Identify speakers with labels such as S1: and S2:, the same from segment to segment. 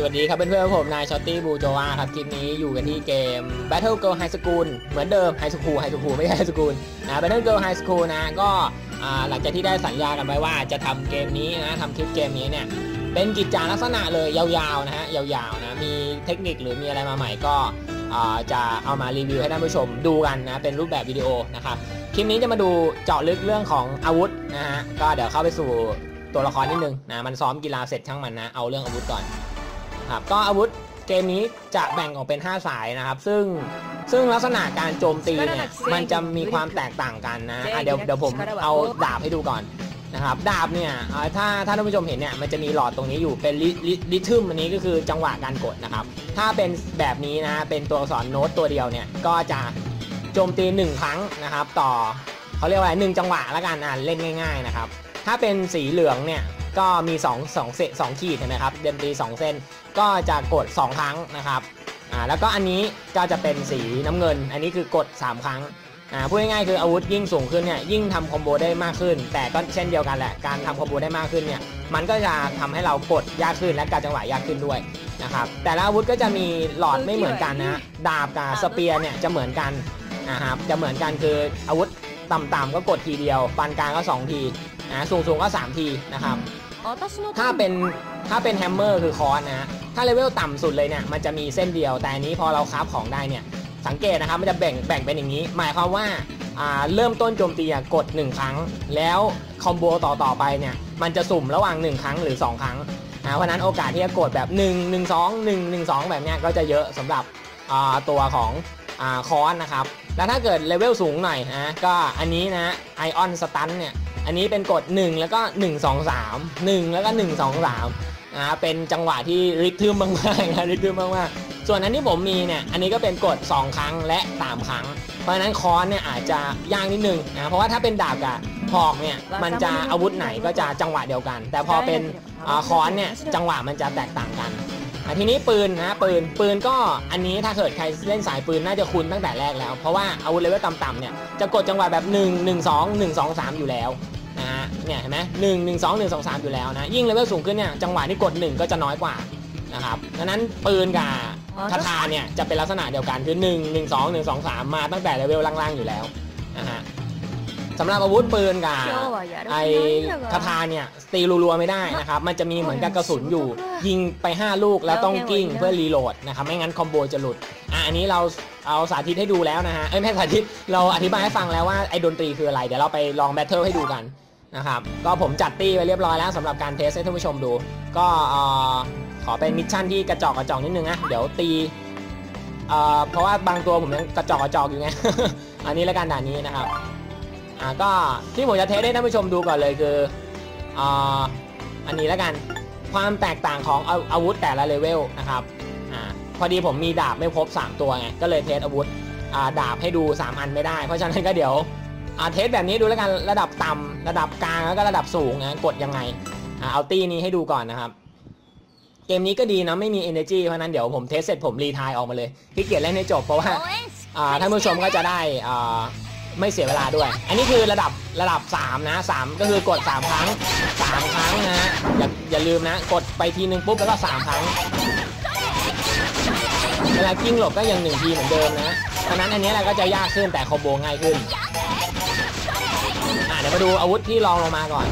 S1: สวัสดีครับเพื่อนๆผมนายช็อตตี้บูโจวาครับคลิปนี้อยู่กันที่เกม Battle Girl High School เหมือนเดิม High School High School ไม่ใช่ High School นะ Battle Girl High School นะก็หลังจากที่ได้สัญญากันไว้ว่าจะทำเกมนี้นะทำคลิปเกมนี้เนี่ยเป็นกิจจาลักษณะเลยยาวๆนะฮะยาวๆนะมีเทคนิคหรือมีอะไรมาใหม่ก็จะเอามารีวิวให้ท่านผู้ชมดูกันนะเป็นรูปแบบวิดีโอนะครับคลิปนี้จะมาดูเจาะลึกเรื่องของอาวุธนะฮะก็เดี๋ยวเข้าไปสู่ตัวละครนิดนึงนะมันซ้อมกีฬาเสร็จช่างมันนะเอาเรื่องอาวุธก่อน ครับก็อาวุธเกมนี้จะแบ่งออกเป็น 5 สายนะครับ ซึ่งซึ่งลักษณะการโจมตีเนี่ยมันจะมีความแตกต่างกันนะอะเดี๋ยวเดี๋ยวผมเอาดาบให้ดูก่อนนะครับดาบเนี่ยอ่าถ้าถ้าท่านผู้ชมเห็นเนี่ยมันจะมีหลอดตรงนี้อยู่เป็นลิลิลิทึมอันนี้ก็คือจังหวะการกดนะครับ ถ้าเป็นแบบนี้นะเป็นตัวอักษรโน้ตตัวเดียวเนี่ยก็จะโจมตี 1 ครั้งนะครับ ต่อเขาเรียกว่าอะไรหนึ่งจังหวะแล้วกันอ่านเล่นง่าย ๆนะครับ ถ้าเป็นสีเหลืองเนี่ย ก็มี2 2เซสองขีดเห็นไหมครับเดนตรี2เส้นก็จะกด 2 ครั้งนะครับอ่าแล้วก็อันนี้ก็จะเป็นสีน้ำเงิน อันนี้คือกด 3 ครั้งอ่าพูดง่ายๆคืออาวุธยิ่งสูงขึ้นเนี่ยยิ่งทำคอมโบได้มากขึ้น แต่ก็เช่นเดียวกันแหละการทำคอมโบได้มากขึ้นเนี่ยมันก็จะทำให้เรากดยากขึ้นและการจังหวะยากขึ้นด้วยนะครับแต่ละอาวุธก็จะมีหลอดไม่เหมือนกันนะดาบกับสเปียร์เนี่ยจะเหมือนกันนะครับจะเหมือนกันคืออาวุธต่ำๆก็กดทีเดียวปานกลางก็ 2 ที อ่าสูงๆก็3ทีนะครับถ้าเป็นถ้าเป็นแฮมเมอร์คือคอนนะถ้าเลเวลต่ำสุดเลยเนี่ยมันจะมีเส้นเดียว แต่อันนี้พอเราคราฟของได้เนี่ยสังเกตนะครับมันจะแบ่งแบ่งเป็นอย่างนี้ หมายความว่าอ่าเริ่มต้นโจมตีอะกด 1 ครั้ง แล้วคอมโบต่อต่อไปเนี่ยมันจะสุ่มระหว่าง 1 ครั้งหรือ 2 ครั้งนะเพราะนั้นโอกาสที่จะกดแบบ 1 1 2 1 1 2 แบบเนี้ยก็จะเยอะสำหรับอ่าตัวของอ่าคอนนะครับ แล้วถ้าเกิดเลเวลสูงหน่อยนะก็อันนี้นะไอออนสตันเนี่ย อันนี้เป็นกด 1 แล้วก็ 1 2 3 1 แล้วก็ 1 2 3นะเป็นจังหวะที่ริทึมมากๆนะริทึมมากๆ ส่วนอันที่ผมมีเนี่ย อันนี้ก็เป็นกด 2 ครั้งและ 3 ครั้ง เพราะฉะนั้นคอนเนี่ยอาจจะยากนิดนึงนะ เพราะว่าถ้าเป็นดาบกับหอกเนี่ย มันจะอาวุธไหนก็จะจังหวะเดียวกัน แต่พอเป็นอาคอนเนี่ย จังหวะมันจะแตกต่างกันอะทีนี้ปืนนะปืนปืนก็อันนี้ถ้าเกิดใครเล่นสายปืนน่าจะคุ้นตั้งแต่แรกแล้ว เพราะว่าอาวุธเลเวลต่ำๆเนี่ยจะกดจังหวะแบบ 1 1 2 1 2 3 อยู่แล้วนะฮะ เนี่ยเห็นไหมหนึ่งหนึ่งสองหนึ่งสองสามอยู่แล้วนะ ยิ่งเลเวลสูงขึ้นเนี่ยจังหวะที่กด1ก็จะน้อยกว่านะครับดังนั้นปืนกับคาถาเนี่ยจะเป็นลักษณะเดียวกันคือ1 1 2 1 2 3มาตั้งแต่เลเวลล่างๆอยู่แล้วนะฮะสำหรับอาวุธปืนกับไอคาถาเนี่ยตีรัวๆไม่ได้นะครับ มันจะมีเหมือนกับกระสุนอยู่ ยิงไป 5 ลูกแล้วต้องกิ้งเพื่อรีโหลดนะครับไม่งั้นคอมโบจะหลุดอะอันนี้เราเอาสาธิตให้ดูแล้วนะฮะเอ้ยไม่ใช่สาธิตเราอธิบายให้ฟังแล้วว่าไอ้ดนตรีคืออะไร เดี๋ยวเราไปลองแบทเทิลให้ดูกัน นะครับก็ผมจัดตี้ไว้เรียบร้อยแล้วสำหรับการเทสให้ท่านผู้ชมดู ก็ขอเป็นมิชชั่นที่กระจอกกระจอกนิดนึงนะเดี๋ยวตีเพราะว่าบางตัวผมยังกระจอกกระจอกอยู่ไงอันนี้แล้วกันด่านนี้นะครับอ่าก็ที่ผมจะเทสให้ท่านผู้ชมดูก่อนเลยคืออันนี้แล้วกันความแตกต่างของอาวุธแต่ละเลเวลนะครับอ่าพอดีผมมีดาบไม่ครบ3 ตัวไงก็เลยเทสอาวุธดาบให้ดู 3 อันไม่ได้ เพราะฉะนั้นก็เดี๋ยว อ่าเทสแบบนี้ดูแล้วกันระดับต่ำระดับกลางแล้วก็ระดับสูงนะกดยังไงอ่าเอาตีนี้ให้ดูก่อนนะครับ เกมนี้ก็ดีนะไม่มี energy เพราะนั้นเดี๋ยวผมเทสเสร็จผมรีทายออกมาเลยขี้เกียจเล่นให้จบเพราะว่าอ่าท่านผู้ชมก็จะได้อ่าไม่เสียเวลาด้วย อันนี้คือระดับระดับ 3 นะ 3 ก็คือกด 3 ครั้ง 3 ครั้งนะฮะอย่าอย่าลืมนะ กดไปทีนึงปุ๊บแล้วก็ 3 ครั้ง เวลากิ้งหลบก็ยัง1ทีเหมือนเดิมนะเพราะนั้นอันนี้เราก็จะยากขึ้นแต่คอมโบง่ายขึ้นอ่าเดี๋ยวมาดูอาวุธที่รองลงมาก่อน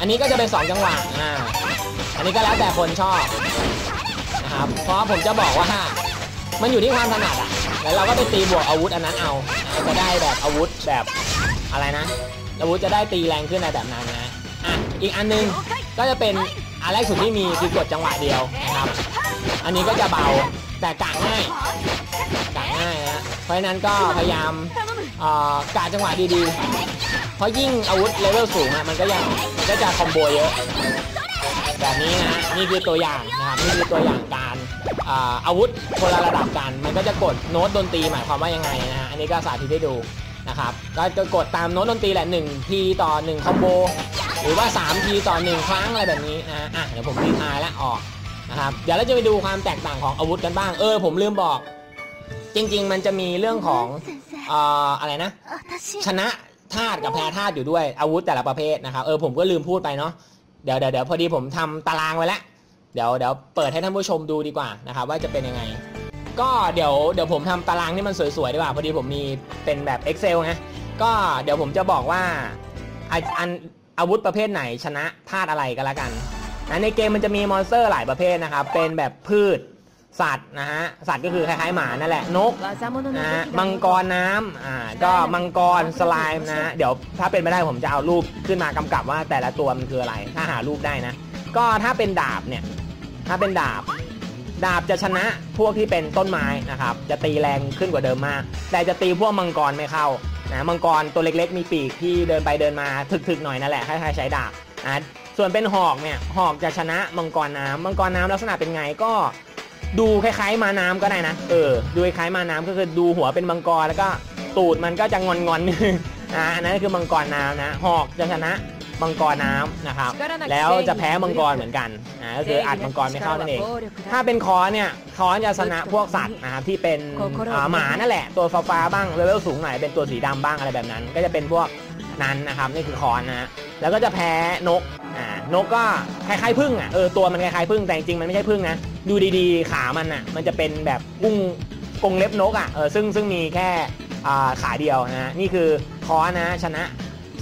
S1: อันนี้ก็จะเป็น2จังหวะอ่าอันนี้ก็แล้วแต่คนชอบนะครับ เพราะผมจะบอกว่า มันอยู่ที่ความถนัดอะ แล้วเราก็ไปตีบวกอาวุธอันนั้นเอา จะได้แบบอาวุธแบบอะไรนะ อาวุธจะได้ตีแรงขึ้นในแบบนั้นนะอะอีกอันนึงก็จะเป็นอันแรกสุดที่มีคือกดจังหวะเดียวนะครับ อันนี้ก็จะเบาแต่กะง่ายกะง่ายนะเพราะฉะนั้นก็พยายามกะจังหวะดีๆ เพราะยิ่งอาวุธเลเวลสูงอะมันก็ยังมันก็จะคอมโบเยอะแบบนี้นะนี่คือตัวอย่างนะครับนี่คือตัวอย่างการอ่าอาวุธคนละระดับกัน มันก็จะกดโน้ตดนตรีหมายความว่ายังไงนะฮะอันนี้ก็สาธิตให้ดูนะครับก็จะกดตามโน้ตดนตรีแหละ1ทีต่อ1คอมโบหรือว่า3ทีต่อ 1 ครั้งอะไรแบบนี้นะฮะอะเดี๋ยวผมรีทายแล้วออกนะครับเดี๋ยวเราจะไปดูความแตกต่างของอาวุธกันบ้างเออผมลืมบอก จริง ๆ มันจะมีเรื่องของเอ่ออะไรนะ ชนะ ธาตุกับแพ้ธาตุอยู่ด้วยอาวุธแต่ละประเภทนะครับเออผมก็ลืมพูดไปเนาะเดี๋ยวเดี๋ยวเดี๋ยวพอดีผมทำตารางไว้แล้วเดี๋ยวเดี๋ยวเปิดให้ท่านผู้ชมดูดีกว่านะครับว่าจะเป็นยังไง ก็เดี๋ยวเดี๋ยวผมทำตารางที่มันสวยๆดีกว่าพอดีผมมีเป็นแบบ Excel ไงก็เดี๋ยวผมจะบอกว่าอันอันอาวุธประเภทไหนชนะธาตุอะไรก็แล้วกันนะในเกมมันจะมีมอนสเตอร์หลายประเภทนะครับเป็นแบบพืช สัตว์นะฮะสัตว์ก็คือคล้ายๆหมานั่นแหละนกนะฮะมังกรน้ำอ่าก็มังกรสไลม์นะฮะเดี๋ยวถ้าเป็นไม่ได้ผมจะเอารูปขึ้นมากำกับว่าแต่ละตัวมันคืออะไร ถ้าหารูปได้นะ ก็ถ้าเป็นดาบเนี่ยถ้าเป็นดาบ ดาบจะชนะพวกที่เป็นต้นไม้นะครับ จะตีแรงขึ้นกว่าเดิมมาก แต่จะตีพวกมังกรไม่เข้านะมังกรตัวเล็กๆ มีปีกที่เดินไปเดินมาถึกๆหน่อยนั่นแหละคล้ายๆใช้ดาบนะส่วนเป็นหอกเนี่ยหอกจะชนะมังกรน้ำมังกรน้ำลักษณะเป็นไงก็ ดูคล้ายๆมาน้ำก็ได้นะ เออ ดูคล้ายๆมาน้ำก็คือดูหัวเป็นมังกรแล้วก็ตูดมันก็จะงอนๆนึงนะอันนั้นคือมังกรน้ำนะ หอกจะชนะมังกรน้ำนะครับ แล้วจะแพ้มังกรเหมือนกันนะก็คืออัดมังกรไม่เข้านั่นเอง ถ้าเป็นคอนเนี่ยคอนจะชนะพวกสัตว์นะครับที่เป็นอ่าหมานั่นแหละ ตัวฟ้าฟ้าๆบ้างเลเวลสูงหน่อยเป็นตัวสีดำบ้างอะไรแบบนั้น ก็จะเป็นพวก นั้นนะครับนี่คือคอนนะฮะแล้วก็จะแพ้นกอ่านกก็คล้ายๆพึ่งอะเออตัวมันคล้ายๆพึ่งแต่จริงๆมันไม่ใช่พึ่งนะดูดีๆ ขามันอะมันจะเป็นแบบกุ้งกงเล็บนกอะเออซึ่งซึ่งมีแค่อ่าขาเดียวนะฮะนี่คือคอนนะชนะ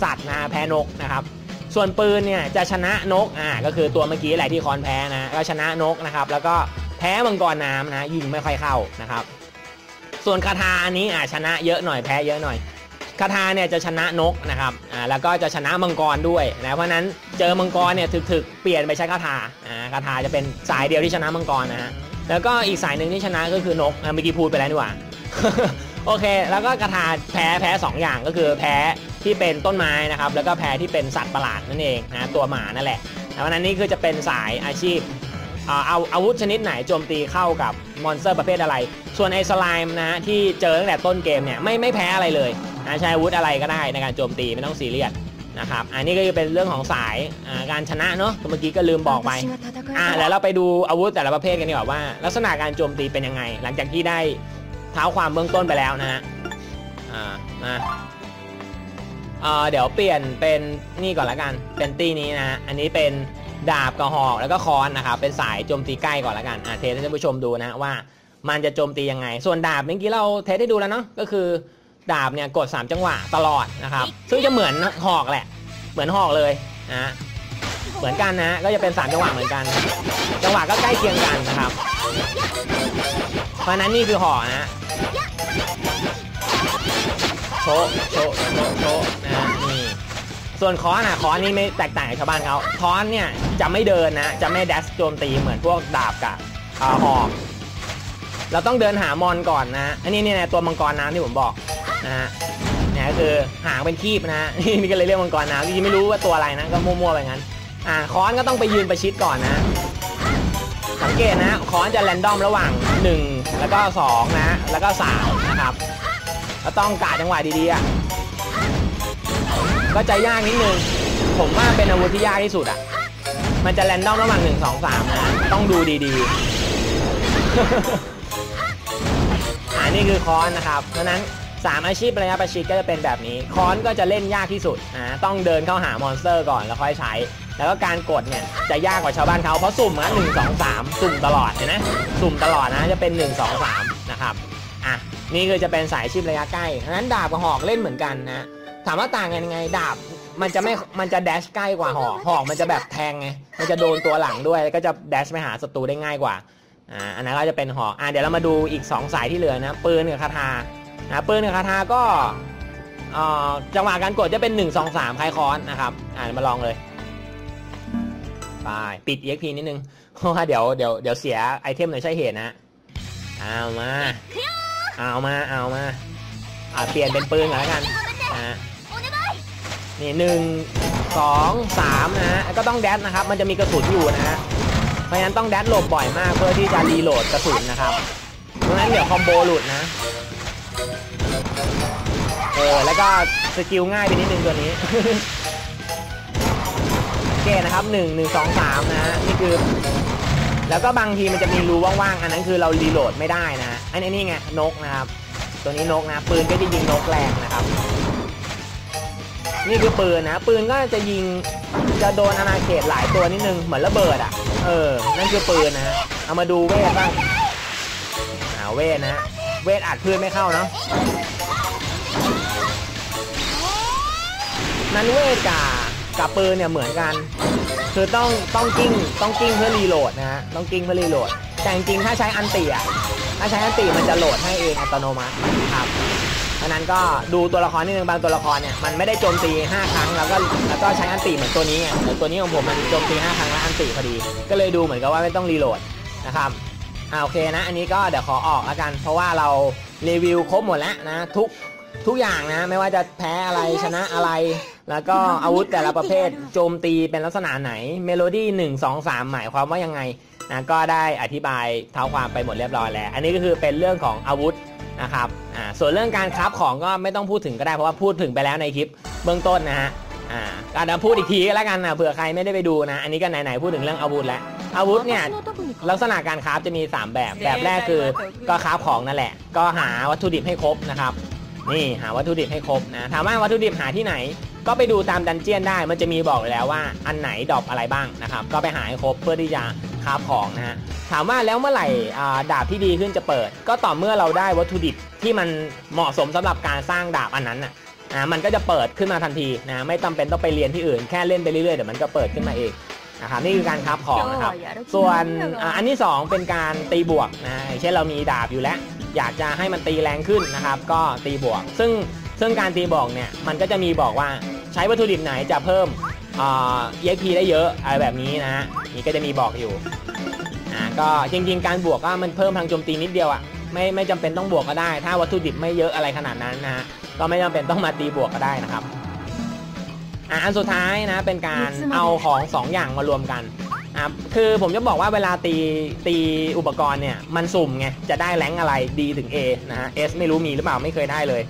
S1: สัตว์นะแพ้นกนะครับส่วนปืนเนี่ยจะชนะนกอ่าก็คือตัวเมื่อกี้แหละที่คอนแพ้นะก็ชนะนกนะครับแล้วก็แพ้มังกรน้ำนะยิงไม่ค่อยเข้านะครับ ส่วนคาถาอันนี้อ่าชนะเยอะหน่อยแพ้เยอะหน่อย คาถาเนี่ยจะชนะนกนะครับอ่าแล้วก็จะชนะมังกรด้วยนะเพราะนั้นเจอมังกรเนี่ยถึกๆเปลี่ยนไปใช้คาถาอ่าคาถาจะเป็นสายเดียวที่ชนะมังกรนะฮะแล้วก็อีกสายหนึ่งที่ชนะก็คือนกอ่าเมื่อกี้พูดไปแล้วนี่หว่า โอเค แล้วก็กระทาแพ้แพ้สองอย่างก็คือแพ้ที่เป็นต้นไม้นะครับแล้วก็แพ้ที่เป็นสัตว์ประหลาดนั่นเองนะตัวหมานั่นแหละเพราะนั้นนี่คือจะเป็นสายอาชีพเอาเอาอาวุธชนิดไหนโจมตีเข้ากับมอนสเตอร์ประเภทอะไร ส่วนไอ้สไลม์นะฮะที่เจอตั้งแต่ต้นเกมเนี่ยไม่ไม่แพ้อะไรเลย นะใช้อาวุธอะไรก็ได้ในการโจมตีไม่ต้องซีเรียสนะครับอันนี้ก็จะเป็นเรื่องของสายการชนะเนาะเมื่อกี้ก็ลืมบอกไปอ่าแล้วเราไปดูอาวุธแต่ละประเภทกันดีกว่าว่า ลักษณะการโจมตีเป็นยังไง หลังจากที่ได้เท้าความเบื้องต้นไปแล้วนะฮะอ่ามาอ่าเดี๋ยวเปลี่ยนเป็นนี่ก่อนละกันเป็นตีนี้นะ อันนี้เป็นดาบกระหอกแล้วก็ค้อนนะครับเป็นสายโจมตีใกล้ก่อนละกันอ่าเทสให้ท่านผู้ชมดูนะว่า มันจะโจมตียังไง ส่วนดาบเมื่อกี้เราเทสให้ดูแล้วเนาะก็คือ ดาบเนี่ยกด 3 จังหวะตลอดนะครับ ซึ่งจะเหมือนหอกแหละ เหมือนหอกเลยนะฮะเหมือนกันนะก็จะเป็น 3 จังหวะเหมือนกัน จังหวะก็ใกล้เคียงกันนะครับ เพราะฉะนั้นนี่คือหอกนะฮะโชะโชะโชะโชะนะฮะนี่ส่วนคอนอะคอนนี่ไม่แตกต่างจากชาวบ้านเขาคอนเนี่ยจะไม่เดินนะ จะไม่แดชโจมตีเหมือนพวกดาบกับอ่าหอกเราต้องเดินหามอนก่อนนะ อันนี้เนี่ยตัวมังกรน้ำที่ผมบอก นะฮะเนี่ยก็คือหางเป็นคีบนะฮะนี่ก็เลยเรียกมังกรน้ำจริงๆไม่รู้ว่าตัวอะไรนะก็มั่วๆไปงั้นอ่าค้อนก็ต้องไปยืนประชิดก่อนนะ สังเกตนะค้อนจะแรนดอมระหว่าง 1 แล้วก็ 2 นะ แล้วก็ 3 นะครับก็ต้องกะจังหวะดีๆก็จะยากนิดนึงผมว่าเป็นอาวุธที่ยากที่สุดอะมันจะแรนดอมระหว่าง 1 2 3 นะ ต้องดูดีๆอ่านี่คือคอนนะครับเพราะนั้น 3 อาชีพระยะประชิดก็จะเป็นแบบนี้คอนก็จะเล่นยากที่สุดนะต้องเดินเข้าหามอนสเตอร์ก่อนแล้วค่อยใช้ แล้วก็การกดเนี่ยจะยากกว่าชาวบ้านเขาเพราะสุ่มนะหนึ่งสองสามสุ่มตลอดเห็นไหมสุ่มตลอดนะจะเป็น 1 2 3นะครับอะนี่คือจะเป็นสายอาชีพระยะใกล้เพราะฉะนั้นดาบกับหอกเล่นเหมือนกันนะถามว่าต่างกันยังไงดาบมันจะไม่ มันจะแดชใกล้กว่าหอก หอกมันจะแบบแทงไง มันจะโดนตัวหลังด้วย แล้วก็จะแดชไปหาศัตรูได้ง่ายกว่า อ่า อันนั้นก็จะเป็นหอก อ่าเดี๋ยวเรามาดูอีก 2 สายที่เหลือนะ ปืนกับคาถา นะปืนกับคาถาก็จังหวะการกดจะเป็น 1 2 3คลายคอนนะครับ อ่ามาลองเลยไปปิด EXP นิดนึง เพราะว่าเดี๋ยวเดี๋ยวเดี๋ยวเสียไอเทมหน่อยใช่เหตุนะเอามา เอามาเอามาอ่าเปลี่ยนเป็นปืนก่อนแล้วกันนะนี่หนึ่งสองสามนะฮะก็ต้องแดดนะครับ มันจะมีกระสุนอยู่นะฮะเพราะฉะนั้นต้องแดดหลบบ่อยมากเพื่อที่จะรีโหลดกระสุนนะครับเพราะฉะนั้นเดี๋ยวคอมโบหลุด เออแล้วก็สกิลง่ายไปนิดนึงตัวนี้โอเคนะครับหนึ่งหนึ่งสองสามนะฮะนี่คือ แล้วก็บางทีมันจะมีรูว่างๆ อันนั้นคือเรารีโหลดไม่ได้นะอันนี้นี่ไงนกนะครับ ตัวนี้นกนะปืนก็จะยิงนกแรงนะครับ นี่คือปืนนะ ปืนก็จะยิงจะโดนอาณาเขตหลายตัวนิดนึงเหมือนระเบิดอะ เออ นั่นคือปืนนะเอามาดูเวทบ้างอ่าเวทนะเวทอัดเพื่อนไม่เข้าเนาะ นั้นเวทกับกับปืนเนี่ยเหมือนกัน คือต้องต้องกิ้งต้องกิ้งเพื่อรีโหลดนะฮะต้องกิ้งเพื่อรีโหลด แต่จริงๆถ้าใช้อันติอะถ้าใช้อันติมันจะโหลดให้เองอัตโนมัติครับเพราะนั้นก็ดูตัวละครนิดนึงบางตัวละครเนี่ยมันไม่ได้โจมตี 5 ครั้งแล้วก็แล้วก็ใช้อันติเหมือนตัวนี้ไงแต่ตัวนี้ของผมมันโจมตี 5 ครั้งแล้วอันติพอดี ก็เลยดูเหมือนกับว่าไม่ต้องรีโหลดนะครับอ่าโอเคนะ อันนี้ก็เดี๋ยวขอออกแล้วกัน เพราะว่าเรารีวิวครบหมดแล้วนะทุกทุกอย่างนะไม่ว่าจะแพ้อะไรชนะอะไร แล้วก็อาวุธแต่ละประเภทโจมตีเป็นลักษณะไหน เมโลดี้หนึ่งสองสามหมายความว่ายังไงนะก็ได้อธิบายเท้าความไปหมดเรียบร้อยแล้ว อันนี้ก็คือเป็นเรื่องของอาวุธนะครับอ่าส่วนเรื่องการคราฟของก็ไม่ต้องพูดถึงก็ได้เพราะว่าพูดถึงไปแล้วในคลิปเบื้องต้นนะฮะอ่าก็เดี๋ยวพูดอีกทีก็แล้วกันนะเผื่อใครไม่ได้ไปดูนะ อันนี้ก็ไหนๆพูดถึงเรื่องอาวุธแล้วอาวุธเนี่ยลักษณะการคราฟจะมี 3 แบบ แบบแรกคือก็คราฟของนั่นแหละ ก็หาวัตถุดิบให้ครบนะครับนี่หาวัตถุดิบให้ครบนะถามว่าวัตถุดิบหาที่ไหน ก็ไปดูตามดันเจียนได้มันจะมีบอกอยู่แล้วว่าอันไหนดรอปอะไรบ้างนะครับ ก็ไปหาให้ครบเพื่อที่จะคาฟของนะฮะถามว่าแล้วเมื่อไหร่ดาบที่ดีขึ้นจะเปิด ก็ต่อเมื่อเราได้วัตถุดิบที่มันเหมาะสมสำหรับการสร้างดาบอันนั้นน่ะมันก็จะเปิดขึ้นมาทันทีนะไม่จำเป็นต้องไปเรียนที่อื่นแค่เล่นไปเรื่อยๆเดี๋ยวมันก็เปิดขึ้นมาเองนะครับนี่คือการคาฟของนะครับ ส่วนอันที่ 2 เป็นการตีบวกนะเช่นเรามีดาบอยู่แล้ว อยากจะให้มันตีแรงขึ้นนะครับ ก็ตีบวก ซึ่งซึ่งการตีบวกเนี่ยมันก็จะมีบอกว่า ใช้วัตถุดิบไหนจะเพิ่มอ่า EXP ได้เยอะอะไรแบบนี้นะฮะนี่ก็จะมีบอกอยู่อ่าก็จริง ๆ การบวกก็มันเพิ่มพลังโจมตีนิดเดียวอะ่ะไม่ไม่จำเป็นต้องบวกก็ได้ ถ้าวัตถุดิบไม่เยอะอะไรขนาดนั้นนะฮะก็ไม่จำเป็นต้องมาตีบวกก็ได้นะครับอ่าอันสุดท้ายนะเป็นการเอาของสองอย่างมารวมกันครับคือผมจะบอกว่าเวลาตีตีอุปกรณ์เนี่ยมันสุ่มไงจะได้แรงค์อะไรดีถึง A นะฮะ S ไม่รู้มีหรือเปล่าไม่เคยได้เลย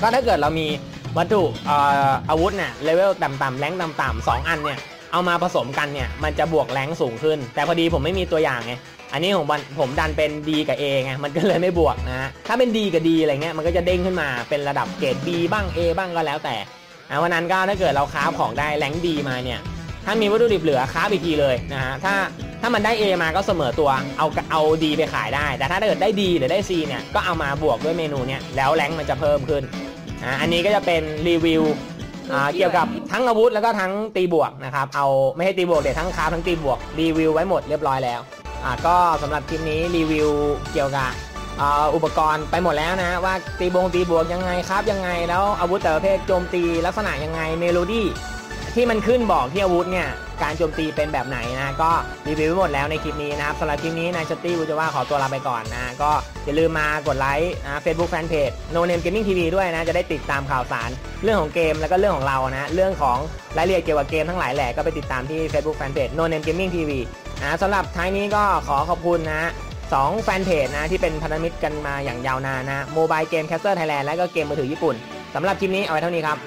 S1: ก็ถ้าเกิดเรามี วัตถุอาวุธเนี่ยเลเวลต่ำๆแรงต่ำๆสองอันเนี่ยเอามาผสมกันเนี่ยมันจะบวกแรงสูงขึ้น แต่พอดีผมไม่มีตัวอย่างไงอันนี้ของผมผมดันเป็น D กับ A ไงมันก็เลยไม่บวกนะฮะถ้าเป็น D กับ D อะไรเงี้ยมันก็จะเด้งขึ้นมาเป็นระดับเกรด B บ้าง A บ้างก็แล้วแต่วันนั้นก็ถ้าเกิดเราค้าของได้แรงดีมาเนี่ยถ้ามีวัตถุดิบเหลือค้าอีกทีเลยนะฮะถ้าถ้ามันได้ A มาก็เสมอตัวเอาเอาดีไปขายได้ แต่ถ้าเกิดได้ดีหรือได้ C เนี่ยก็เอามาบวกด้วยเมนูเนี่ยแล้วแรงมันจะเพิ่มขึ้น อ่าอันนี้ก็จะเป็นรีวิวอ่าเกี่ยวกับทั้งอาวุธแล้วก็ทั้งตีบวกนะครับ เอาไม่ให้ตีบวกเดี๋ยวทั้งค้าทั้งตีบวกรีวิวไว้หมดเรียบร้อยแล้วอ่าก็สำหรับคลิปนี้รีวิวเกี่ยวกับอุปกรณ์ไปหมดแล้วนะว่าตีบวงตีบวกยังไงครับยังไงแล้วอาวุธแต่ละประเภทโจมตีลักษณะยังไงเมโลดี้ ที่มันขึ้นบอกที่อาวุธเนี่ยการโจมตีเป็นแบบไหนนะก็รีวิวไปหมดแล้วในคลิปนี้นะครับสำหรับคลิปนี้นายชตตี้กูจะว่าขอตัวลาไปก่อนนะก็อย่าลืมมากดไลค์นะเฟซบุ๊กแฟนเพจ No Name Gaming TV ด้วยนะจะได้ติดตามข่าวสาร เรื่องของเกมแล้วก็เรื่องของเรานะเรื่องของรายละเอียดเกี่ยวกับเกมทั้งหลายแหละก็ไปติดตามที่ Facebook Fanpage No Name Gaming TV นะสำหรับท้ายนี้ก็ขอขอบคุณนะสองแฟนเพจนะที่เป็นพันธมิตรกันมาอย่างยาวนานนะโมบายเกมแคสเตอร์ไทยแลนด์และก็เกมมือถือญี่ปุ่นสำหรับคลิปนี้เอาไว้เท่านี้ครับ